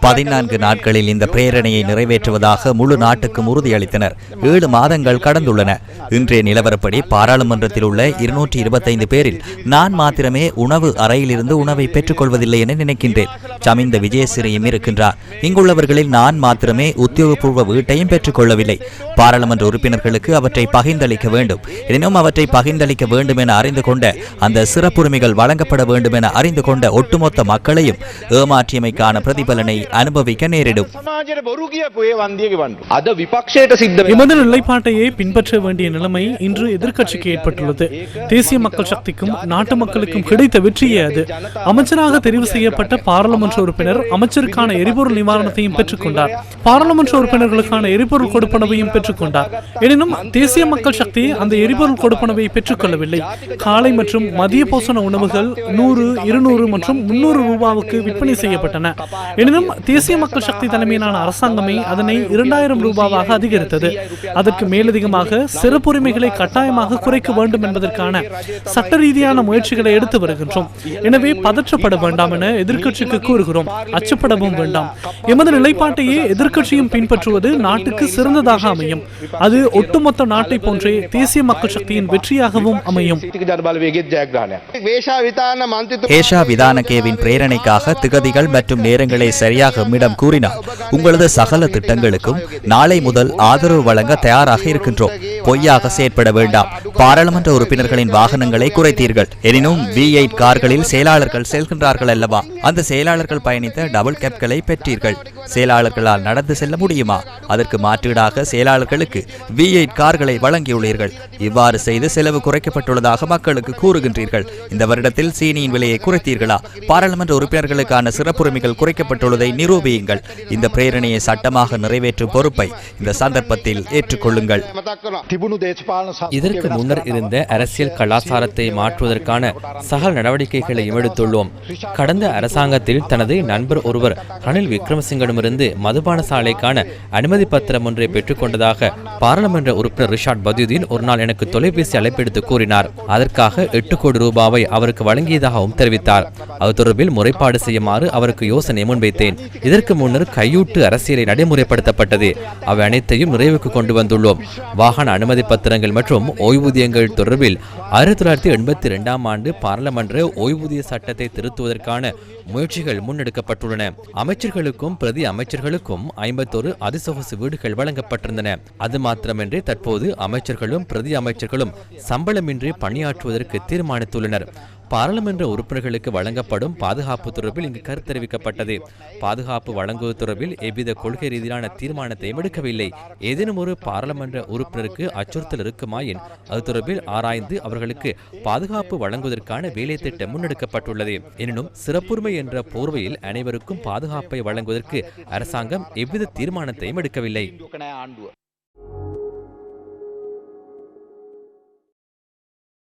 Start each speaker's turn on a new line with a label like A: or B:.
A: பதினான்கு நாட்களில் இந்த பிரேரணையை நிறைவேற்றுவதாக முழு நாட்டுக்கும் உறுதியளித்தனர். ஏழு மாதங்கள் கடந்துள்ளன. இன்றைய நிலவரப்படி பாராளுமன்றத்தில் உள்ள இருநூற்றி இருபத்தைந்து பேரில் நான் மாத்திரமே உணவு அறையிலிருந்து உணவை பெற்றுக்கொள்வதில்லை என நினைக்கின்றேன். சமிந்த விஜயசிறியும் இருக்கின்றார். இங்குள்ளவர்களில் நான் மாத்திரமே உத்தியோகபூர்வ வீட்டையும் பெற்றுக்கொள்ளவில்லை. பாராளுமன்ற உறுப்பினர்களுக்கு அவற்றை பகிர்ந்தளிக்க வேண்டும். எனினும் அவற்றை பகிர்ந்தளிக்க வேண்டும் என அறிந்து கொண்ட அந்த சிறப்புரிமைகள் வழங்கப்பட வேண்டும் என அறிந்து கொண்ட ஒட்டுமொத்த மக்களையும் ஏமாற்றியமைக்கான பிரதிபலனை அனுபவிக்க நேரிடும்
B: සමාජයට බොරු කියපු ඒ වන්දිය ගෙවන්න. අද විපක්ෂයට සිද්ධ වෙන
C: எமது நிலைப்பாட்டையே பின்பற்ற வேண்டிய நிலைமை இன்று எதிர்க்கட்சிக்கு ஏற்பட்டுள்ளது தேசிய மக்கள் சக்திக்கும் நாட்டு மக்களுக்கும் கிடைத்த வெற்றியே அது அமைச்சராக தெரிவு செய்யப்பட்ட பாராளுமன்ற உறுப்பினர் அமைச்சருக்கான எரிபொருள் நிவாரணத்தையும் பெற்றுக்கொண்டார் பாராளுமன்ற உறுப்பினர்களுக்கான எரிபொருள் கொடுப்பனவையும் பெற்றுக்கொண்டார் எனினும் தேசிய மக்கள் சக்தி அந்த எரிபொருள் கொடுப்பனவை பெற்றுக்கொள்ளவில்லை காலை மற்றும் மதிய போசன உணவுகள் நூறு இருநூறு மற்றும் முன்னூறு ரூபாவுக்கு விற்பனை செய்யப்பட்டன. எனினும் தேசிய மக்கள் சக்தி தலைமையிலான அரசாங்கமே அதனை இரண்டாயிரம் ரூபாவாக அதிகரித்தது. அதற்கு மேலதிகமாக சிறப்புரிமைகளை கட்டாயமாக குறைக்க வேண்டும் என்பதற்கான சட்ட ரீதியான முயற்சிகளை எடுத்து வருகின்றோம். எனவே பதற்றப்பட வேண்டாம் என எதிர்கட்சிக்கு கூறுகிறோம். அச்சப்படவும் வேண்டாம். எமது நிலைப்பாட்டையே எதிர்கட்சியும் பின்பற்றுவது நாட்டுக்கு சிறந்ததாக அமையும். அது ஒட்டுமொத்த நாட்டை போன்றே தேசிய மக்கள் சக்தியின் வெற்றியாகவும் அமையும்.
A: பிரேரணைக்காக திகதிகள் நாள் மற்றும் நேரங்களை சரியாக எம்மிடம் கூறினார். உங்களது சகல திட்டங்களுக்கும் நாளை முதல் ஆதரவு வழங்க தயாராக இருக்கின்றோம். பொய்யாக செயற்பட வேண்டாம். பாராளுமன்ற உறுப்பினர்களின் வாகனங்களை குறைத்தீர்கள். எனினும் வி எயிட் கார்களில் செயலாளர்கள் செல்கின்றார்கள் அல்லவா? அந்த செயலாளர்கள் பயணித்த டபுள் கேப்களை பெற்றீர்கள். செயலாளர்களால் நடந்து செல்ல முடியுமா? அதற்கு மாற்றீடாக செயலாளர்களுக்கு வி எயிட் கார்களை வழங்கியுள்ளீர்கள். இவ்வாறு செய்து செலவு குறைக்கப்பட்டுள்ளதாக மக்களுக்கு கூறுகின்றீர்கள். இந்த வருடத்தில் சீனியின் விலையை குறைத்தீர்களா? பாராளுமன்ற உறுப்பினர்களுக்கான சிறப்பு வனப்புரிமைகள் குறைக்கப்பட்டுள்ளதை நிரூபியுங்கள். இந்த பிரேரணையை சட்டமாக நிறைவேற்றும் பொறுப்பை இந்த சந்தர்ப்பத்தில் ஏற்றுக்கொள்ளுங்கள்.
D: இதற்கு முன்னர் இருந்த அரசியல் கலாச்சாரத்தை மாற்றுவதற்கான சக நடவடிக்கைகளையும் எடுத்துள்ளோம். கடந்த அரசாங்கத்தில் தனது நண்பர் ஒருவர் ரணில் விக்ரமசிங்கடமிருந்து மதுபான சாலைக்கான அனுமதி பத்திரம் ஒன்றை பெற்றுக்கொண்டதாக பாராளுமன்ற உறுப்பினர் ரிஷாட் பதுதீன் ஒரு நாள் எனக்கு தொலைபேசி அழைப்பெடுத்து கூறினார். அதற்காக எட்டு கோடி ரூபாவை அவருக்கு வழங்கியதாகவும் தெரிவித்தார். அது தொடர்பில் முறைப்பாடு செய்யுமாறு அவர் அவருக்கு யோசனை முன்வைத்தேன். இதற்கு முன்னர் கையூட்டு அரசியலை நடைமுறைப்படுத்தப்பட்டது. அவை அனைத்தையும் நிறைவுக்கு கொண்டு வந்துள்ளோம். வாகன அனுமதி பத்திரங்கள் மற்றும் ஓய்வூதியங்கள் தொடர்பில் ஆயிரத்தி தொள்ளாயிரத்தி எண்பத்தி இரண்டாம் ஆண்டு பாராளுமன்ற ஓய்வூதிய சட்டத்தை திருத்துவதற்கான முயற்சிகள் முன்னெடுக்கப்பட்டுள்ளன. அமைச்சர்களுக்கும் பிரதி அமைச்சர்களுக்கும் ஐம்பத்தொரு அதிசொகுசு வீடுகள் வழங்கப்பட்டிருந்தன. அது மாத்திரமின்றி தற்போது அமைச்சர்களும் பிரதி அமைச்சர்களும் சம்பளமின்றி பணியாற்றுவதற்கு தீர்மானித்துள்ளனர். பாராளுமன்ற உறுப்பினர்களுக்கு வழங்கப்படும் பாதுகாப்பு தொடர்பில் இங்கு கருத்து தெரிவிக்கப்பட்டது பாதுகாப்பு வழங்குவது தொடர்பில் எவ்வித கொள்கை ரீதியிலான தீர்மானத்தையும் எடுக்கவில்லை. ஏதேனும் ஒரு பாராளுமன்ற உறுப்பினருக்கு அச்சுறுத்தல் இருக்குமாயின் அது தொடர்பில் ஆராய்ந்து அவர்களுக்கு பாதுகாப்பு வழங்குவதற்கான வேலைத்திட்டம் முன்னெடுக்கப்பட்டுள்ளது. எனினும் சிறப்புரிமை என்ற போர்வையில் அனைவருக்கும் பாதுகாப்பை வழங்குவதற்கு அரசாங்கம் எவ்வித தீர்மானத்தையும் எடுக்கவில்லை.